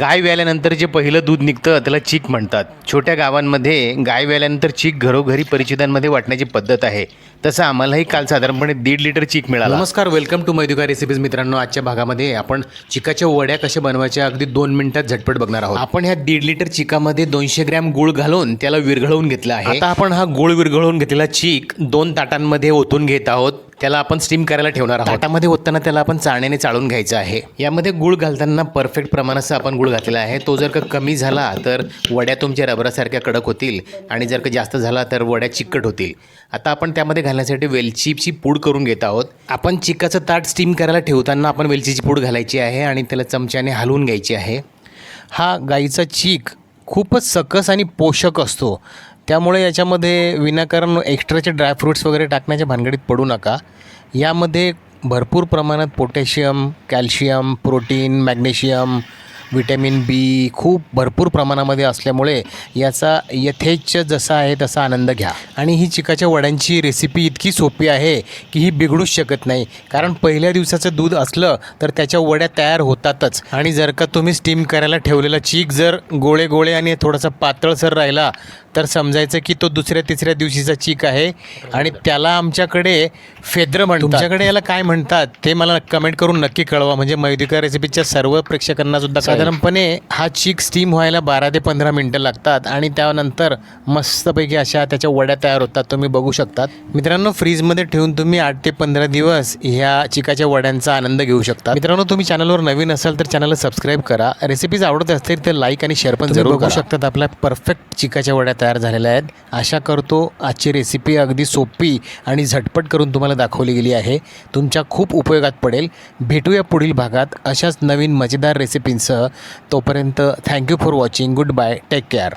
गाय व्याल्यानंतर जे पहिलं दूध निघतं त्याला चीक म्हणतात. छोट्या गावांमध्ये गाय व्याल्यानंतर चीक घरोघरी परिचितांमध्ये वाटण्याची पद्धत आहे. तसं आम्हालाही काल साधारणपणे दीड लिटर चीक मिळाला. नमस्कार वेलकम टू मैदुका रेसिपीज मित्रांनो. आजच्या भागामध्ये आपण चिकाच्या वड्या कशा बनवायच्या अगदी दोन मिनिटात झटपट बघणार आहोत. आपण ह्या दीड लिटर चिकामध्ये दोनशे ग्रॅम गुळ घालून त्याला विरघळवून घेतला आहे. आता आपण हा गुळ विरघळवून घेतलेला चीक दोन ताटांमध्ये ओतून घेत आहोत. त्याला आपण स्टीम करायला ठेवणार आहोत. ताटामध्ये ओतताना त्याला आपण चाळण्याने चाळून घ्यायचं आहे. यामध्ये गुळ घालताना परफेक्ट प्रमाणाचा आपण गुळ घातलेला आहे. तो जर का कमी झाला तर वड्या तुमच्या रबरासारख्या कडक होतील आणि जर का जास्त झाला तर वड्या चिकट होतील. आता आपण त्यामध्ये घालण्यासाठी वेलचीची पूड करून घेत आहोत. आपण चिकाचं ताट स्टीम करायला ठेवताना आपण वेलचीची पूड घालायची आहे आणि त्याला चमच्याने हलवून घ्यायची आहे. हा गाईचा चीक खूपच सकस आणि पोषक असतो. त्यामुळे याच्यामध्ये विनाकारण एक्स्ट्राचे ड्रायफ्रूट्स वगैरे टाकण्याच्या भानगडीत पडू नका. यामध्ये भरपूर प्रमाणात potassium calcium protein magnesium vitamin B खूप भरपूर प्रमाणामध्ये असल्यामुळे याचा यथेच्छ जसा आहे तसा आनंद घ्या. आणि ही चिकाच्या वड्यांची रेसिपी इतकी सोपी आहे की ही बिघडूच शकत नाही. कारण पहिल्या दिवसाचं दूध असलं तर त्याच्या वड्या तयार होतातच. आणि जर का तुम्ही स्टीम करायला ठेवलेला चीक जर गोळे गोळे आणि थोडासा पातळसर राहिला तर समजायचं की तो दुसऱ्या तिसऱ्या दिवशीचा चीक आहे. आणि त्याला आमच्याकडे फेद्र म्हणतात. तुमच्याकडे याला काय म्हणतात ते मला कमेंट करून नक्की कळवा. म्हणजे मैदिका रेसिपीच्या सर्व प्रेक्षकांना सुद्धा साधारणपणे हा चीक स्टीम व्हायला बारा ते पंधरा मिनटं लागतात आणि त्यानंतर मस्तपैकी अशा त्याच्या वड्या तयार होतात. तुम्ही बघू शकतात. मित्रांनो फ्रीजमध्ये ठेवून तुम्ही आठ ते पंधरा दिवस ह्या चिकाच्या वड्यांचा आनंद घेऊ शकता मित्रांनो तुम्ही चॅनलवर नवीन असाल तर चॅनलला सबस्क्राईब करा. रेसिपीज आवडत असतील तर लाईक आणि शेअर पण जरूर बघू शकतात आपल्या परफेक्ट चिकाच्या वड्या तयार झालेल्या आहेत. आशा करतो आजची रेसिपी अगदी सोपी आणि झटपट करून तुम्हाला दाखवली गेली आहे. तुमच्या खूप उपयोगात पडेल. भेटूया पुढील भागात अशाच नवीन मजेदार रेसिपींसह तोपर्यंत thank you for watching goodbye take care